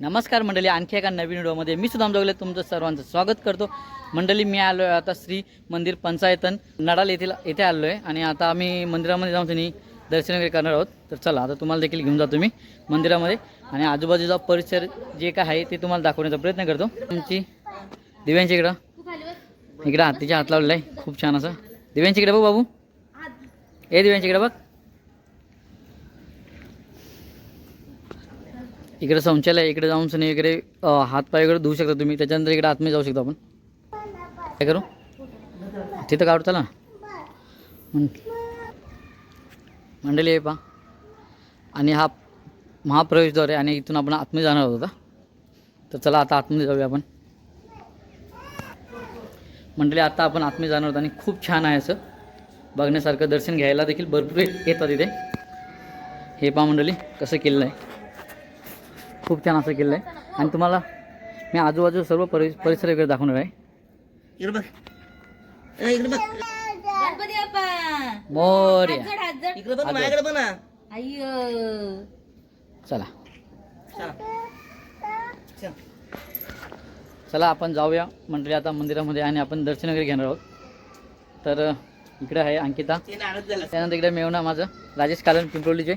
नमस्कार मंडळी आणखी एका नवीन व्हिडिओमध्ये मी सुद्धा जोगले तुमचं सर्वांचं स्वागत करतो. मंडळी मी आलो आहे आता श्री मंदिर पंचायतन नडाल येथील येथे आलो आहे आणि आता आम्ही मंदिरामध्ये जाऊन त्यांनी दर्शन वगैरे करणार आहोत. तर चला आता तुम्हाला देखील घेऊन जातो मी मंदिरामध्ये. आणि आजूबाजूचा परिसर जे काय आहे ते तुम्हाला दाखवण्याचा प्रयत्न करतो. आमची दिव्यांची इकडं. इकडं हातीच्या हात लावलेला आहे. खूप छान असं. दिव्यांची इकडे बघ बाबू. ए दिव्यांची इकडे बघ. इकडे शौचालय इकडे जाऊन सनी वगैरे हातपाय वगैरे धुवू शकता तुम्ही. त्याच्यानंतर इकडे आतमध्ये जाऊ शकता आपण. काय करू? तिथं काढू चला. मंडळी आहे पा आणि हा महाप्रवेशद्वार आहे आणि इथून आपण आतमध्ये जाणार आहोत आता. तर चला आता आतमध्ये जाऊया आपण. मंडळी आता आपण आतमध्ये जाणार आहोत आणि खूप छान आहे असं. बघण्यासारखं दर्शन घ्यायला देखील भरपूर येतात इथे. हे पा मंडळी कसं केलेलं आहे. खूप छान असं केलेलं आहे आणि तुम्हाला मी आजूबाजू सर्व परि परिसर वगैरे दाखवणार आहे. इकडे बघ. ए, इकडे बघ. गणपती बाप्पा. मोर्या. चला. चला. आपण जाऊया. मंडळी आता मंदिरामध्ये आणि आपण दर्शन वगैरे घेणार आहोत. तर इकडे आहे अंकिता. ते नारळ झालं. त्यानंतर इकडे मेवणा माझं. राजेश कालन पिंपरोलीचे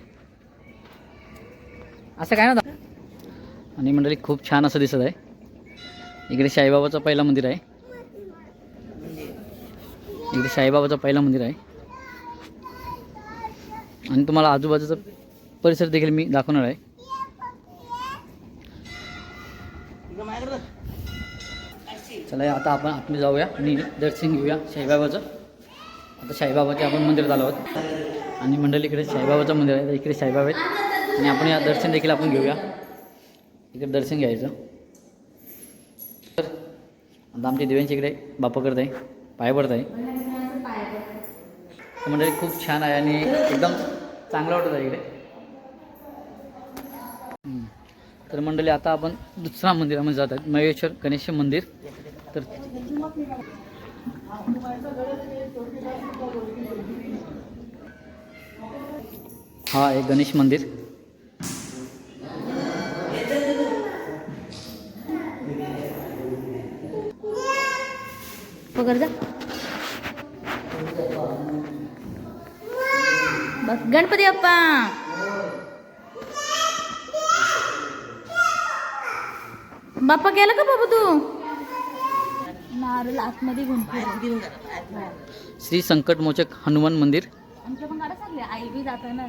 असं काय ना आणि मंडळी खूप छान असं दिसत आहे. इकडे साईबाबाचं पहिलं मंदिर आहे. इकडे साईबाबाचं पहिलं मंदिर आहे. आणि तुम्हाला आजूबाजूचा परिसर देखील मी दाखवणार आहे. चला आता आपण आतमध्ये जाऊया आणि दर्शन घेऊया साईबाबाचं. आता साईबाबाचे आपण मंदिरात आलो आहोत. आणि मंडळी इकडे साईबाबाचं मंदिर आहे. इकडे साईबाबा आहेत. आणि आपण या दर्शन देखील आपण घेऊया. इकडे दर्शन घ्यायचं. तर आता आमच्या दिव्यांच्या इकडे बापा करत आहे पाय पडत आहे. म्हणजे मंडळी खूप छान आहे आणि एकदम चांगलं वाटत आहे इकडे. तर मंडळी आता आपण दुसऱ्या मंदिरामध्ये जात आहेत महेश्वर गणेश मंदिर. तर हा आहे गणेश मंदिर. पकड जा. बघ गणपती बाप्पा. बाप्पा गेला का बाबा तू? नारळ आतमध्ये घुमतो श्री संकटमोचक हनुमान मंदिर. आमच्या पण गाड्या चालल्या आई बी जाताना.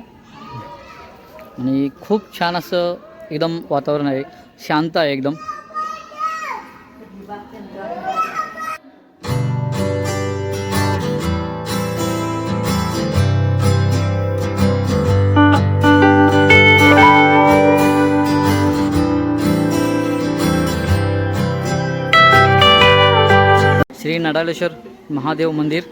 आणि खूप छान असं एकदम वातावरण आहे. शांत आहे एकदम. श्री नडालेश्वर महादेव मंदिर.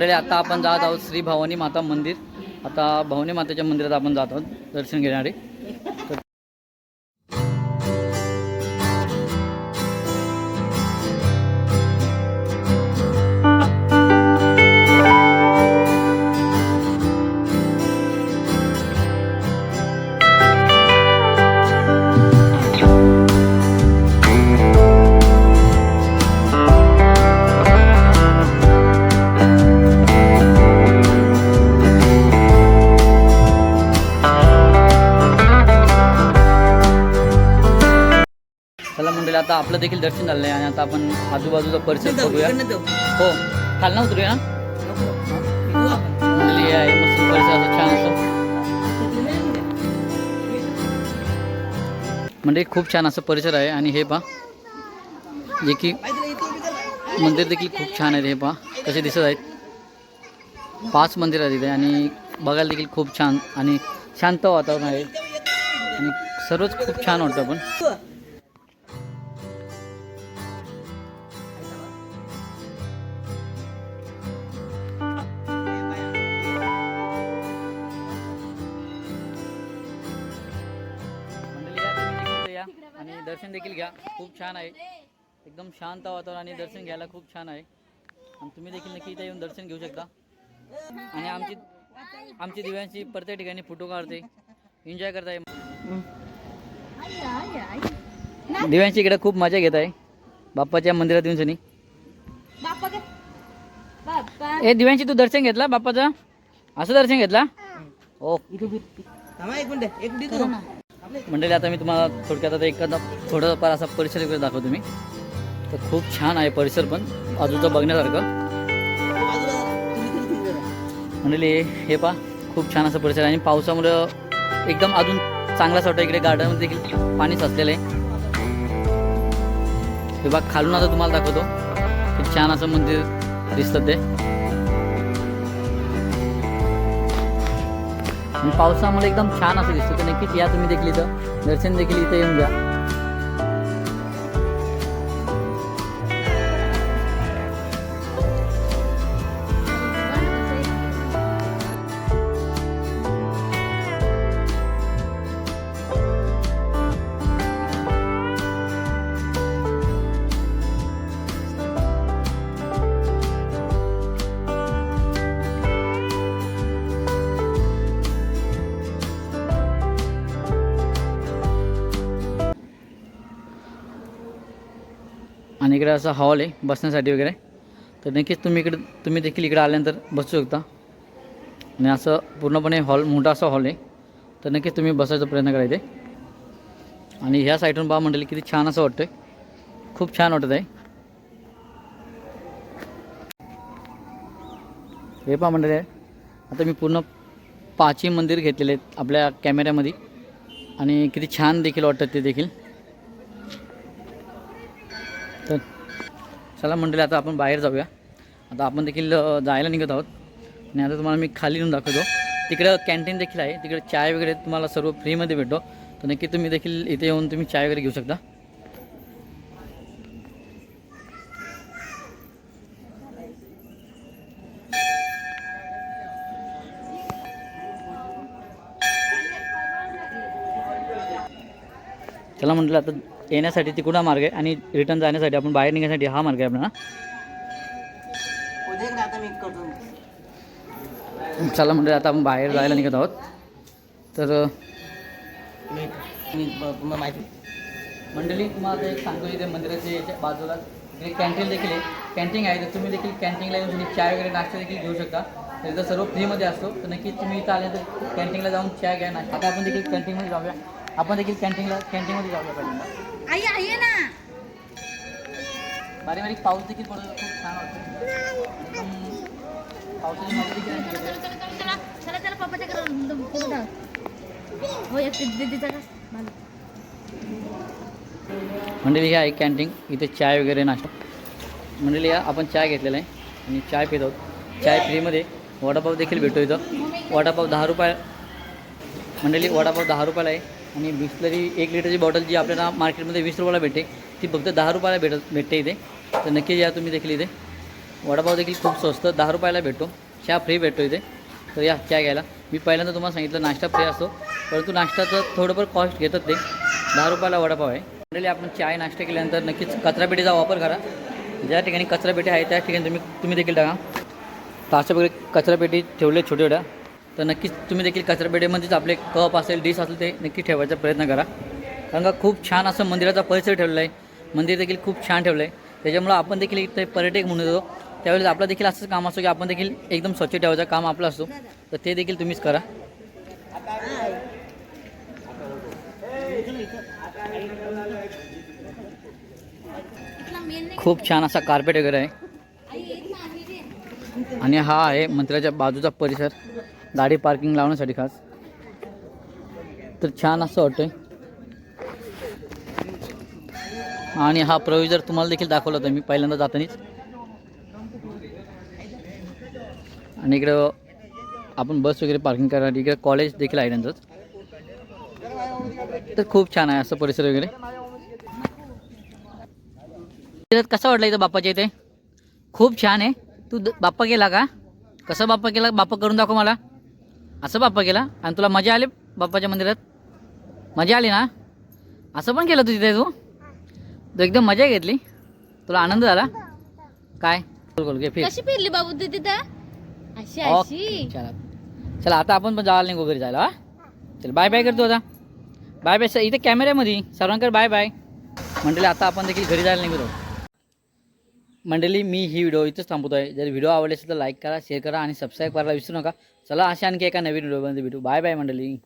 मंडळी आता आपण जात आहोत श्री भवानी माता मंदिर. आता भवनी मातेच्या मंदिरात आपण जात आहोत. दर्शन घेण्यासाठी चला मंडळी आता आपलं देखील दर्शन झालं आहे आणि आता आपण आजूबाजूचा परिसर बघूया. हो खाल ना उतरूया ना. मंडळी आहे मस्त परिसर असं छान असं म्हणजे खूप छान असं परिसर आहे आणि हे पहा जे की. मंदिर देखील खूप छान आहेत हे पहा कसे दिसत आहेत पाच मंदिर आहेत इथे आणि बघायला देखील खूप छान आणि शांत वातावरण आहे आणि सर्वच खूप छान वाटतं पण आणि दर्शन देखील घ्या. खूप छान आहे. एकदम शांत वातावरण आणि दर्शन घ्यायला खूप छान आहे. आणि तुम्ही देखील नक्की इथे येऊन दर्शन घेऊ शकता. आणि आमची आमची दिव्यांची प्रत्येक ठिकाणी फोटो काढते. एन्जॉय करताय. दिव्यांची इकडे खूप मजा घेत आहे. बाप्पाच्या मंदिरात येऊन सनी. बाप्पा काय बाप्पा ए दिव्यांची तू दर्शन घेतला बाप्पाचं? असं दर्शन घेतला? ओ. थांबा एक मंडळी आता मी तुम्हाला थोडक्यात आता एखादा थोडंफार असा परिसर वगैरे दाखवतो मी. तर खूप छान आहे परिसर पण बाजूचं बघण्यासारखं. मंडळी हे पा खूप छान असं परिसर आहे. आणि पावसामुळं एकदम अजून चांगलाच वाटतं. इकडे गार्डनमध्ये देखील पाणी साचलेलं आहे. हे बघ खालून आता तुम्हाला दाखवतो. खूप छान असं मंदिर दिसतं ते. आणि पावसामुळे एकदम छान असं दिसतं. तर नक्कीच या तुम्ही देखील इथं दर्शन देखील इथं येऊन जा. आणि इकडे असा हॉल आहे बसण्यासाठी वगैरे. तर नक्कीच तुम्ही इकडे तुम्ही देखील इकडे आल्यानंतर बसू शकता. आणि असं पूर्णपणे हॉल मोठा असा हॉल आहे. तर नक्कीच तुम्ही बसायचा प्रयत्न करा आणि ह्या साईडून पहा मंडळी किती छान असं वाटतंय. खूप छान वाटत आहे. हे पहा मंडळी आहे आता मी पूर्ण पाचही मंदिर घेतलेले आहेत आपल्या कॅमेऱ्यामध्ये आणि किती छान देखील वाटतात ते देखील. चला मंडळी आता आपण बाहेर जाऊया. आता आपण देखील जायला निघत आहोत. आणि आता तुम्हाला मी खाली येऊन दाखवतो. तिकडं कॅन्टीन देखील आहे. तिकडे चाय वगैरे तुम्हाला सर्व फ्रीमध्ये भेटतो. तर नक्की तुम्ही देखील इथे येऊन तुम्ही चाय वगैरे घेऊ शकता. चला म्हटलं आता येण्यासाठी तिकडून हा मार्ग आहे आणि रिटर्न जाण्यासाठी आपण बाहेर निघण्यासाठी हा मार्ग आहे आपला. चला म्हटलं आता आपण बाहेर जायला निघत आहोत. तर माहिती मंडळी तुम्हाला एक सांगतो इथे मंदिराच्या याच्या बाजूला. इकडे कॅन्टीन देखील आहे. कॅन्टीन आहे तर तुम्ही देखील कॅन्टीनला येऊन तुम्ही चाय वगैरे नाश्ता देखील घेऊ शकता. तर सर्व फ्रीमध्ये असतो. तर नक्की तुम्ही इथं आल्यानंतर कॅन्टीनला जाऊन चाय घ्या नाश्ता. आता आपण देखील कॅन्टीनमध्ये जाऊया. आपण देखील कॅन्टीनला कॅन्टीनमध्ये जाऊया पहिल्यांदा. आई आहे ना. बारीक बारीक पाऊस देखील पडतो खूप छान वाटतं पावसाची मजा देखील आहे. तिकडे. चला चला चला. पप्पाच्या घरात हो एक दीदीचा हे आहे कॅन्टीन इथे चाय वगैरे नाश्ता. मंडळी या आपण चाय घेतलेला आहे. आणि चाय पित आहोत. चाय फ्रीमध्ये. वडापाव देखील भेटतो इथं. वडापाव दहा रुपये मंडळी वडापाव दहा रुपयाला आहे. आणि बिस्लरी एक लिटरची बॉटल जी आपल्याला मार्केटमध्ये वीस रुपयाला भेटते ती फक्त दहा रुपयाला भेटत भेटते इथे. तर नक्की या तुम्ही देखील इथे. वडापाव देखील खूप स्वस्त दहा रुपयाला भेटतो. चहा फ्री भेटतो इथे. तर या चहा घ्यायला. मी पहिल्यांदा तुम्हाला सांगितलं नाश्ता फ्री असतो. परंतु नाश्त्याचं थोडंफार कॉस्ट घेतात ते. दहा रुपयाला वडापाव आहे. मंडळी आपण चाय नाश्ता केल्यानंतर नक्कीच कचरापेटीचा वापर करा. ज्या ठिकाणी कचरापेटी आहे त्या ठिकाणी तुम्ही तुम्ही देखील टाका. तर अशा प्रकारे कचरापेटी ठेवले छोट्या छोट्या तर नक्कीच तुम्ही देखील कचरापेटीमध्येच आपले कप असेल डिश असेल ते नक्की ठेवायचा प्रयत्न करा. कारण का खूप छान असं मंदिराचा परिसर ठेवला आहे मंदिर देखील खूप छान ठेवलं आहे त्याच्यामुळं आपण देखील इथे पर्यटक म्हणून येतो. त्यावेळेस आपलं देखील असंच काम असतो की आपण देखील एकदम स्वच्छ ठेवायचं काम आपलं असतो. तर ते देखील तुम्हीच करा. खूप छान असा कार्पेट वगैरे आहे. आणि हा आहे मंदिराच्या बाजूचा परिसर. गाडी पार्किंग लावण्यासाठी खास. तर छान असं वाटतंय. आणि हा प्रवेश जर तुम्हाला देखील दाखवला होता मी पहिल्यांदा जातानीच. आणि इकडं आपण बस वगैरे पार्किंग करणार. इकडे कॉलेज देखील आहे त्यांचंच. तर खूप छान आहे असं परिसर वगैरे. कसा वाटला इथं बाप्पाच्या इथे? खूप छान आहे. तू द- बाप्पा केला का? कसा बाप्पा केला बाप्पा करून दाखव मला. असं बाप्पा केला? आणि तुला मजा आली बाप्पाच्या मंदिरात? मजा आली ना? असं पण केलं तू तिथे तू? तू एकदम मजा घेतली. तुला आनंद झाला? काय? बोल घे फिर. कशी फिरली बाबू तू तिथं? अशी ओके, अशी. चला. चला आता आपण पण जायला नाही घरी जायला हा? चल बाय बाय करतो आता. बाय बाय इथे कॅमेऱ्यामध्ये सर्वांकडे बाय बाय मंडळी आता आपण देखील घरी जायला निघतो मंडळी मी ही व्हिडिओ इथंच थांबवतो आहे जर व्हिडिओ आवडले असेल तर लाईक करा शेअर करा आणि सबस्क्राईब करायला विसरू नका. चला अशा आणखी एका नवीन व्हिडिओमध्ये भेटू. बाय बाय मंडळी.